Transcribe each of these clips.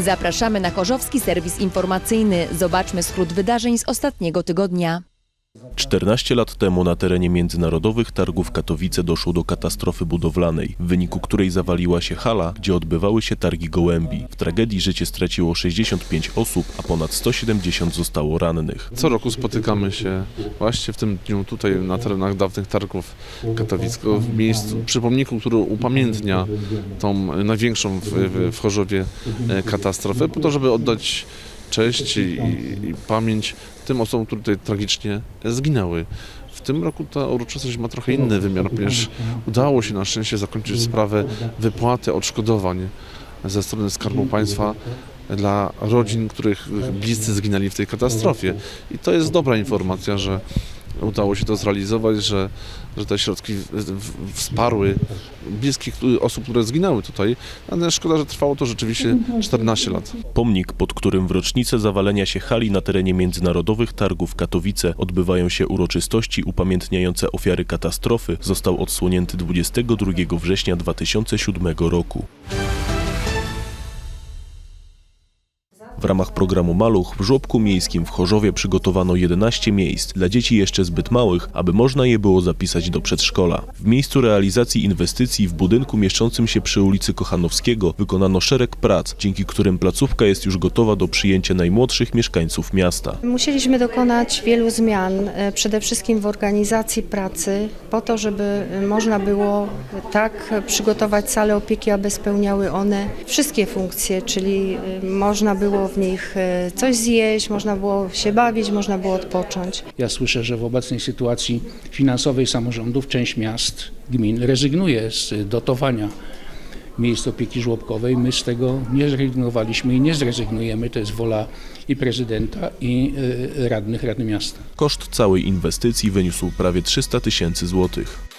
Zapraszamy na Chorzowski Serwis Informacyjny. Zobaczmy skrót wydarzeń z ostatniego tygodnia. 14 lat temu na terenie międzynarodowych targów Katowice doszło do katastrofy budowlanej, w wyniku której zawaliła się hala, gdzie odbywały się targi gołębi. W tragedii życie straciło 65 osób, a ponad 170 zostało rannych. Co roku spotykamy się właśnie w tym dniu tutaj na terenach dawnych targów katowickiego w miejscu, przy pomniku, który upamiętnia tą największą w, w, w Chorzowie e, katastrofę, po to, żeby oddać cześć i, i pamięć tym osobom, które tutaj tragicznie zginęły. W tym roku ta uroczystość ma trochę inny wymiar, ponieważ udało się na szczęście zakończyć sprawę wypłaty odszkodowań ze strony Skarbu Państwa dla rodzin, których bliscy zginęli w tej katastrofie. I to jest dobra informacja, że udało się to zrealizować, że, że te środki wsparły bliskich osób, które zginęły tutaj. Ale szkoda, że trwało to rzeczywiście 14 lat. Pomnik, pod którym w rocznicę zawalenia się hali na terenie międzynarodowych targów Katowice odbywają się uroczystości upamiętniające ofiary katastrofy, został odsłonięty 22 września 2007 roku. W ramach programu Maluch w żłobku miejskim w Chorzowie przygotowano 11 miejsc dla dzieci jeszcze zbyt małych, aby można je było zapisać do przedszkola. W miejscu realizacji inwestycji w budynku mieszczącym się przy ulicy Kochanowskiego wykonano szereg prac, dzięki którym placówka jest już gotowa do przyjęcia najmłodszych mieszkańców miasta. Musieliśmy dokonać wielu zmian, e, przede wszystkim w organizacji pracy, po to, żeby e, można było tak przygotować sale opieki, aby spełniały one wszystkie funkcje, czyli e, można było w nich e, coś zjeść, można było się bawić, można było odpocząć. Ja słyszę, że w obecnej sytuacji finansowej samorządów część miast, gmin rezygnuje z dotowania miejsc opieki żłobkowej. My z tego nie zrezygnowaliśmy i nie zrezygnujemy. To jest wola i prezydenta, i y, radnych Rady Miasta. Koszt całej inwestycji wyniósł prawie 300 tysięcy złotych.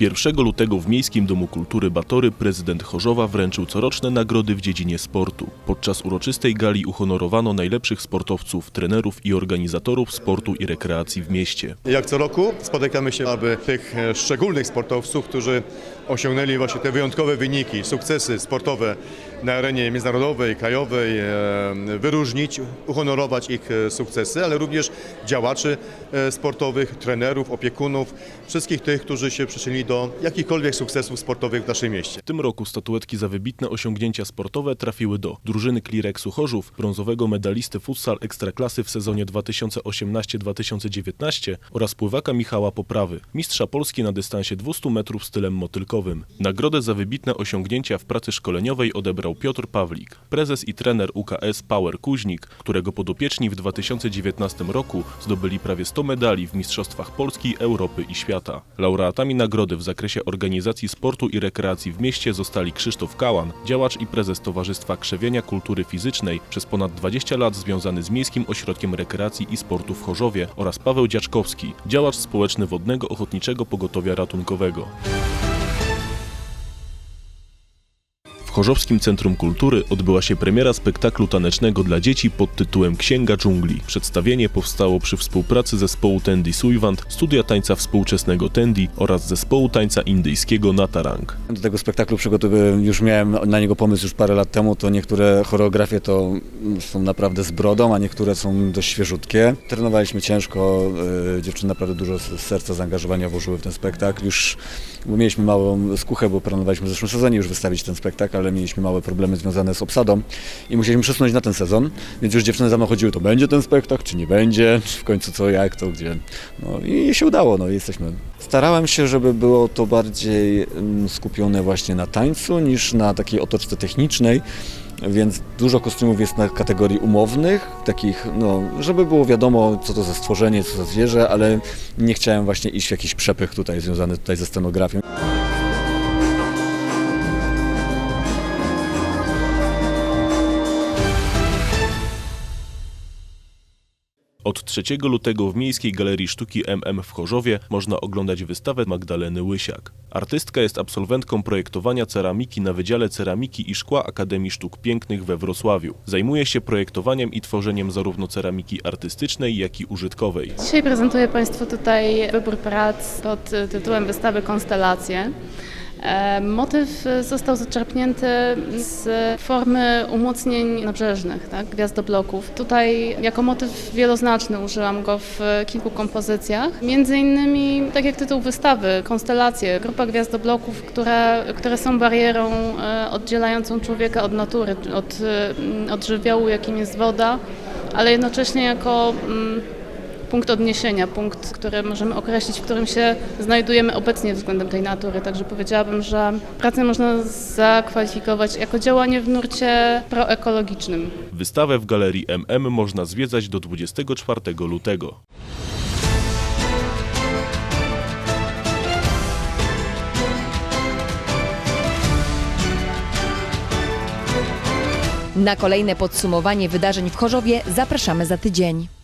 1 lutego w Miejskim Domu Kultury Batory prezydent Chorzowa wręczył coroczne nagrody w dziedzinie sportu. Podczas uroczystej gali uhonorowano najlepszych sportowców, trenerów i organizatorów sportu i rekreacji w mieście. Jak co roku spotykamy się, aby tych e, szczególnych sportowców, którzy osiągnęli właśnie te wyjątkowe wyniki, sukcesy sportowe na arenie międzynarodowej, krajowej, e, wyróżnić, uhonorować ich e, sukcesy, ale również działaczy sportowych, trenerów, opiekunów, wszystkich tych, którzy się przyczynili do jakichkolwiek sukcesów sportowych w naszym mieście. W tym roku statuetki za wybitne osiągnięcia sportowe trafiły do drużyny Klireksu Chorzów, brązowego medalisty futsal ekstraklasy w sezonie 2018-2019 oraz pływaka Michała Poprawy, mistrza Polski na dystansie 200 metrów stylem motylkowym. Nagrodę za wybitne osiągnięcia w pracy szkoleniowej odebrał Piotr Pawlik, prezes i trener UKS Power Kuźnik, którego podopieczni w 2019 roku zdobyli prawie 100 medali w Mistrzostwach Polski, Europy i świata. Laureatami nagrody w zakresie organizacji sportu i rekreacji w mieście zostali Krzysztof Kałan, działacz i prezes Towarzystwa Krzewienia Kultury Fizycznej, przez ponad 20 lat związany z Miejskim Ośrodkiem Rekreacji i Sportu w Chorzowie oraz Paweł Dziaczkowski, działacz społeczny Wodnego Ochotniczego Pogotowia Ratunkowego. Chorzowskim Centrum Kultury odbyła się premiera spektaklu tanecznego dla dzieci pod tytułem Księga Dżungli. Przedstawienie powstało przy współpracy zespołu Tendi Suivant, studia tańca współczesnego Tendi oraz zespołu tańca indyjskiego Natarang. Do tego spektaklu przygotowywałem, już miałem na niego pomysł już parę lat temu, to niektóre choreografie to są naprawdę z brodą, a niektóre są dość świeżutkie. Trenowaliśmy ciężko, y, dziewczyny naprawdę dużo serca zaangażowania włożyły w ten spektakl. Już bo mieliśmy małą skuchę, bo planowaliśmy w zeszłym sezonie już wystawić ten spektakl, ale mieliśmy małe problemy związane z obsadą i musieliśmy przesunąć na ten sezon, więc już dziewczyny za mną chodziły, to będzie ten spektakl, czy nie będzie, czy w końcu co, jak, to, gdzie. No i się udało, no jesteśmy. Starałem się, żeby było to bardziej mm, skupione właśnie na tańcu niż na takiej otoczce technicznej, więc dużo kostiumów jest na kategorii umownych, takich, no, żeby było wiadomo, co to za stworzenie, co za zwierzę, ale nie chciałem właśnie iść w jakiś przepych tutaj związany tutaj ze scenografią. Od 3 lutego w Miejskiej Galerii Sztuki MM w Chorzowie można oglądać wystawę Magdaleny Łysiak. Artystka jest absolwentką projektowania ceramiki na Wydziale Ceramiki i Szkła Akademii Sztuk Pięknych we Wrocławiu. Zajmuje się projektowaniem i tworzeniem zarówno ceramiki artystycznej, jak i użytkowej. Dzisiaj prezentuję Państwu tutaj wybór prac pod tytułem wystawy Konstelacje. E, Motyw e, został zaczerpnięty z formy umocnień nabrzeżnych, tak, gwiazdobloków. Tutaj jako motyw wieloznaczny użyłam go w kilku kompozycjach. Między innymi, tak jak tytuł wystawy, konstelacje, grupa gwiazdobloków, które, które są barierą e, oddzielającą człowieka od natury, od, od żywiołu, jakim jest woda, ale jednocześnie jako mm, punkt odniesienia, punkt, który możemy określić, w którym się znajdujemy obecnie względem tej natury. Także powiedziałabym, że pracę można zakwalifikować jako działanie w nurcie proekologicznym. Wystawę w Galerii MM można zwiedzać do 24 lutego. Na kolejne podsumowanie wydarzeń w Chorzowie zapraszamy za tydzień.